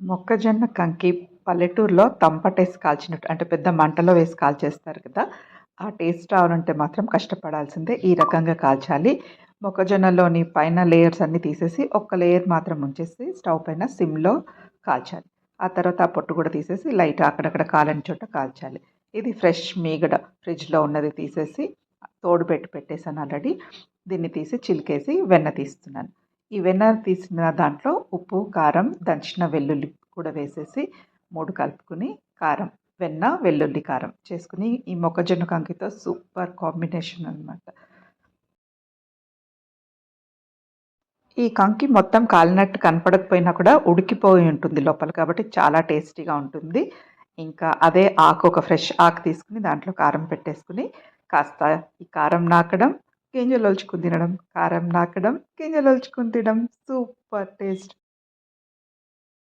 మొక్కజొన్న కంకి పల్లెటూరులో తంపటేసి కాల్చినట్టు అంటే పెద్ద మంటలో వేసి కాల్చేస్తారు కదా ఆ టేస్ట్ రావాలంటే మాత్రం కష్టపడాల్సిందే ఈ రకంగా కాల్చాలి. మొక్కజొన్నలోని పైన లేయర్స్ అన్నీ తీసేసి ఒక్క లేయర్ మాత్రం ఉంచేసి స్టవ్ పైన సిమ్లో కాల్చాలి. ఆ తర్వాత ఆ పొట్టు కూడా తీసేసి లైట్ అక్కడక్కడ కాలని చోట కాల్చాలి. ఇది ఫ్రెష్ మీగడ ఫ్రిడ్జ్లో ఉన్నది తీసేసి తోడు పెట్టి పెట్టేసాను ఆల్రెడీ. దీన్ని తీసి చిలికేసి వెన్న తీస్తున్నాను. ఈ వెన్న తీసిన దాంట్లో ఉప్పు కారం దంచిన వెల్లుల్లి కూడా వేసేసి మూడు కలుపుకుని కారం వెన్న వెల్లుల్లి కారం చేసుకుని ఈ మొక్కజొన్న కంకితో సూపర్ కాంబినేషన్ అనమాట ఈ కంకి మొత్తం కాలినట్టు కనపడకపోయినా కూడా ఉడికిపోయి ఉంటుంది లోపల కాబట్టి చాలా టేస్టీగా ఉంటుంది. ఇంకా అదే ఆకు ఒక ఫ్రెష్ ఆకు తీసుకుని దాంట్లో కారం పెట్టేసుకుని కాస్త ఈ కారం నాకడం గింజలు ఒలుచుకుని తినడం కారం నాకడం గింజలు ఒలుచుకుని తినడం సూపర్ టేస్ట్.